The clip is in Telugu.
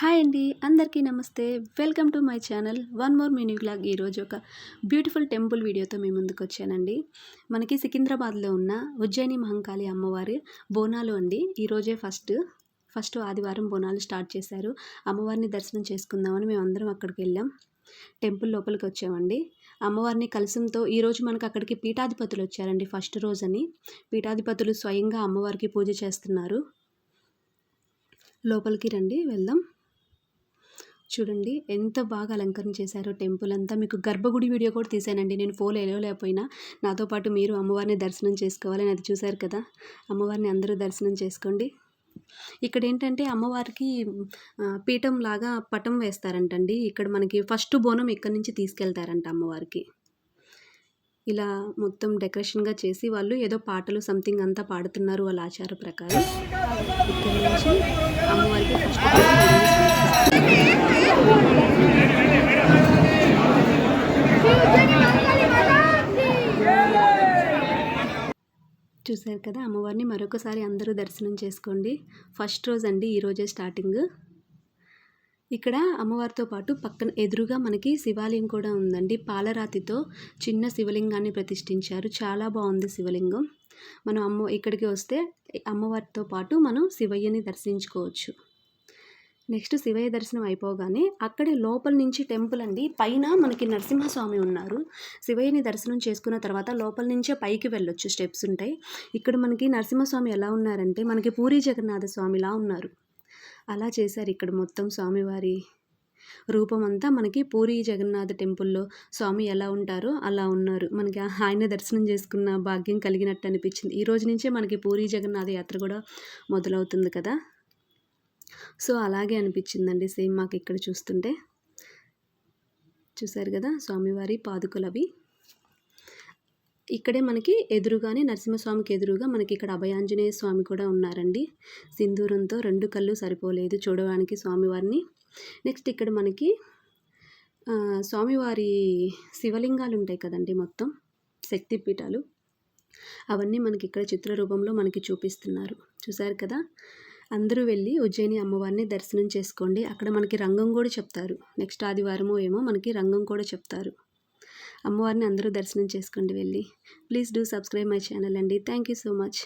హాయ్ అండి అందరికీ నమస్తే. Welcome to my channel one more many blog ఈరోజు ఒక బ్యూటిఫుల్ టెంపుల్ వీడియోతో మీ ముందుకు వచ్చానండి. మనకి సికింద్రాబాద్లో ఉన్న ఉజ్జయిని మహంకాళి అమ్మవారి బోనాలు అండి. ఈరోజే ఫస్ట్ ఫస్ట్ ఆదివారం బోనాలు స్టార్ట్ చేశారు. అమ్మవారిని దర్శనం చేసుకుందామని మేము అందరం అక్కడికి వెళ్ళాం. టెంపుల్ లోపలికి వచ్చామండి. అమ్మవారిని కలసంతో ఈరోజు మనకు అక్కడికి పీఠాధిపతులు వచ్చారండి ఫస్ట్ రోజని. పీఠాధిపతులు స్వయంగా అమ్మవారికి పూజ చేస్తున్నారు. లోపలికి రండి వెళ్దాం. చూడండి ఎంత బాగా అలంకరణ చేశారో టెంపుల్ అంతా. మీకు గర్భగుడి వీడియో కూడా తీసానండి నేను ఫోన్ లేకపోయినా నాతో పాటు మీరు అమ్మవారిని దర్శనం చేసుకోవాలని అది చూశారు కదా. అమ్మవారిని అందరూ దర్శనం చేసుకోండి. ఇక్కడ ఏంటంటే అమ్మవారికి పీఠం లాగా పటం వేస్తారంటండి. ఇక్కడ మనకి ఫస్ట్ బోనం ఇక్కడి నుంచి తీసుకెళ్తారంట అమ్మవారికి. ఇలా మొత్తం డెకరేషన్గా చేసి వాళ్ళు ఏదో పాటలు సంథింగ్ అంతా పాడుతున్నారు వాళ్ళ ఆచార ప్రకారం. ఇక్కడ నుంచి అమ్మవారికి ఫస్ట్ చూశారు కదా అమ్మవారిని మరొకసారి అందరూ దర్శనం చేసుకోండి. ఫస్ట్ రోజు అండి ఈరోజే స్టార్టింగ్. ఇక్కడ అమ్మవారితో పాటు పక్కన ఎదురుగా మనకి శివాలయం కూడా ఉందండి. పాలరాతితో చిన్న శివలింగాన్ని ప్రతిష్ఠించారు. చాలా బాగుంది శివలింగం. మనం అమ్మ ఇక్కడికి వస్తే అమ్మవారితో పాటు మనం శివయ్యని దర్శించుకోవచ్చు. నెక్స్ట్ శివయ్య దర్శనం అయిపోగానే అక్కడే లోపల నుంచి టెంపుల్ అండి. పైన మనకి నరసింహస్వామి ఉన్నారు. శివయ్యని దర్శనం చేసుకున్న తర్వాత లోపల నుంచే పైకి వెళ్ళొచ్చు. స్టెప్స్ ఉంటాయి. ఇక్కడ మనకి నరసింహస్వామి ఎలా ఉన్నారంటే మనకి పూరి జగన్నాథ స్వామిలా ఉన్నారు. అలా చేశారు ఇక్కడ మొత్తం స్వామివారి రూపం అంతా. మనకి పూరి జగన్నాథ టెంపుల్లో స్వామి ఎలా ఉంటారో అలా ఉన్నారు. మనకి ఆయన దర్శనం చేసుకున్న భాగ్యం కలిగినట్టు అనిపించింది. ఈ రోజు నుంచే మనకి పూరి జగన్నాథ యాత్ర కూడా మొదలవుతుంది కదా. సో అలాగే అనిపించిందండి సేమ్ మాకు ఇక్కడ చూస్తుంటే. చూసారు కదా స్వామివారి పాదుకలు అవి ఇక్కడే మనకి ఎదురుగానే నరసింహస్వామికి ఎదురుగా మనకి ఇక్కడ అభయాంజనేయ స్వామి కూడా ఉన్నారండి. సింధూరంతో రెండు కళ్ళు సరిపోలేదు చూడడానికి స్వామివారిని. నెక్స్ట్ ఇక్కడ మనకి స్వామివారి శివలింగాలు ఉంటాయి కదండి మొత్తం శక్తిపీఠాలు. అవన్నీ మనకి ఇక్కడ చిత్ర రూపంలో మనకి చూపిస్తున్నారు. చూశారు కదా? అందరూ వెళ్ళి ఉజ్జయిని అమ్మవారిని దర్శనం చేసుకోండి. అక్కడ మనకి రంగం కూడా చెప్తారు. నెక్స్ట్ ఆదివారమో ఏమో మనకి రంగం కూడా చెప్తారు. అమ్మవారిని అందరూ దర్శనం చేసుకోండి వెళ్ళి. Please do subscribe my channel అండి. Thank you so much.